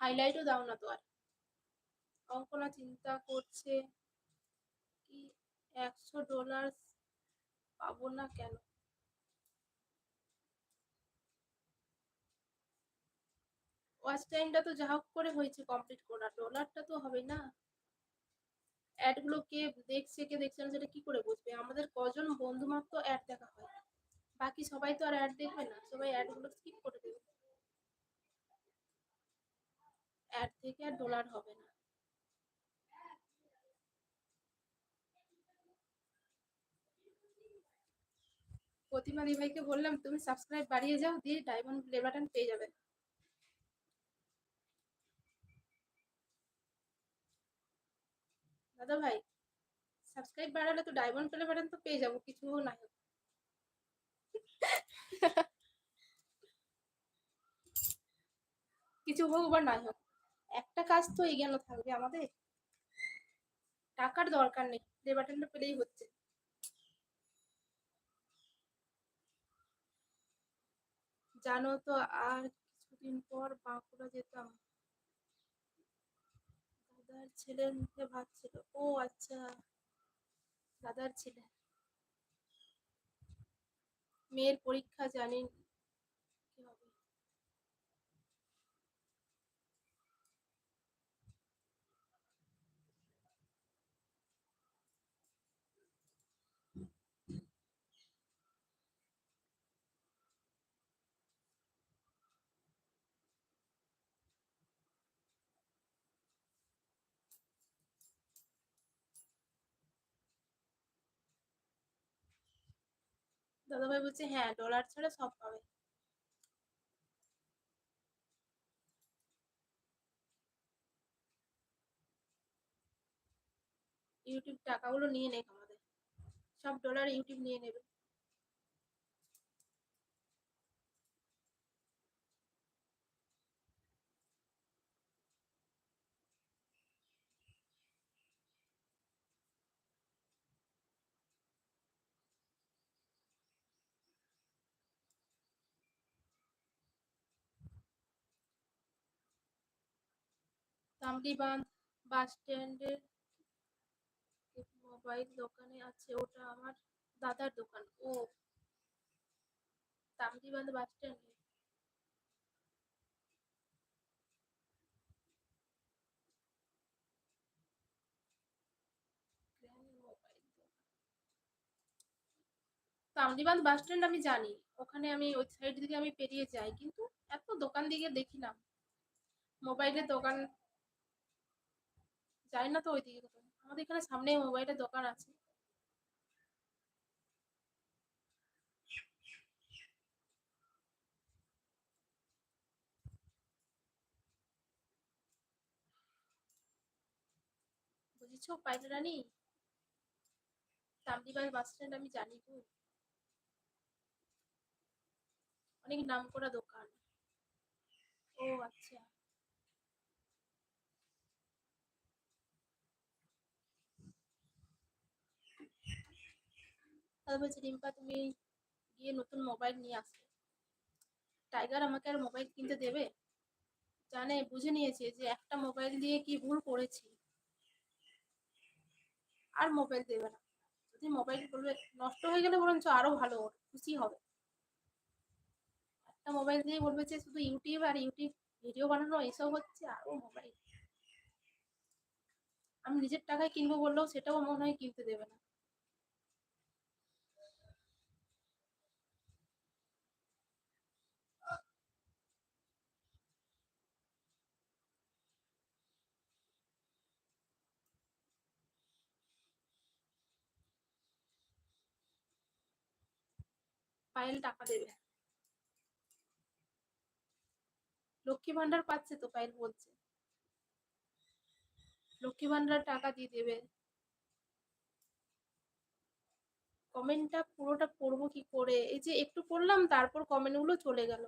হাইলাইটও দাও না তো আর। অঙ্কনা চিন্তা করছে কি একশো ডলার পাবো না কেন? ওয়াচ টাইমটা তো যা হোক করে হয়েছে কমপ্লিট করা। ডলারটা তো হবে না। অ্যাডগুলো কে দেখছে কে দেখছে না, সেটা কি করে বুঝবে? আমাদের কজন বন্ধু মাত্র অ্যাড দেখা হয়। বাকি সবাই তো আর অ্যাড দেখবে না। সবাই অ্যাডগুলো স্কিপ করে দেবে। অ্যাড থেকে আর ডলার হবে না। প্রতিমা দিভাইকে বললাম তুমি সাবস্ক্রাইব বাড়িয়ে যাও দিয়ে ডায়মন্ড প্লে বাটন পেয়ে যাবে। দাদা ভাই সাবস্ক্রাইব বাড়ালে তো ডায়মন্ড প্লে বাটন তো পেয়ে যাব কিছু না হোক। কিছু হোক বা নাই হোক। একটা কাজ তো এগিয়ে থাকবে আমাদের। টাকার দরকার নেই প্লে বাটনটা পেলেই হচ্ছে। জানো তো আর কিছুদিন পর বাঁকুড়া যেতাম। দাদার ছেলের মুখে ভাত ছিল ও আচ্ছা দাদার ছেলে। মেয়ের পরীক্ষা জানি দাদাভাই বলছে হ্যাঁ ডলার ছাড়া সব পাবে। ইউটিউব টাকাগুলো নিয়ে নেক আমাদের। সব ডলার ইউটিউব নিয়ে নেবে। তামলিবাঁধ বাস স্ট্যান্ডের মোবাইল দোকানে আছে, ওটা আমার দাদার দোকান। ও তামলিবাঁধ বাস স্ট্যান্ডে। তামলিবাঁধ বাস স্ট্যান্ড আমি জানি, ওখানে আমি ওই সাইড থেকে আমি পেরিয়ে যাই, কিন্তু এত দোকান দিকে দেখি না। মোবাইলের দোকান যাই না তো ওই দিকে কোথাও আমাদের এখানে সামনে মোবাইলের দোকান আছে। বুঝেছ রানী? বাস স্ট্যান্ড আমি জানি গো। অনেক নাম করা দোকান। ও আচ্ছা। তাহলে বলছি রিম্পা তুমি গিয়ে নতুন মোবাইল নিয়ে আসবে টাইগার আমাকে আর মোবাইল কিনতে দেবে? জানে, বুঝে নিয়েছে যে একটা মোবাইল দিয়ে কি ভুল করেছি। আর মোবাইল দেবে না। যদি মোবাইল বলবে, নষ্ট হয়ে গেলে বরঞ্চ আরও ভালো খুশি হবে। একটা মোবাইল দিয়ে বলবে যে শুধু ইউটিউব আর ইউটিউব ভিডিও বানানো, এসব হচ্ছে আরও মোবাইল। আমি নিজের টাকায় কিনবো বললেও সেটাও মনে হয় কিনতে দেবে না। পায়েল টাকা দেবে। লক্ষ্মী ভান্ডার পাচ্ছে তো, পায়েল বলছে। লক্ষ্মী ভান্ডার টাকা দিয়ে দেবে। কমেন্টটা পুরোটা পড়ব কি করে? এই যে একটু পড়লাম, তারপর কমেন্টগুলো চলে গেল।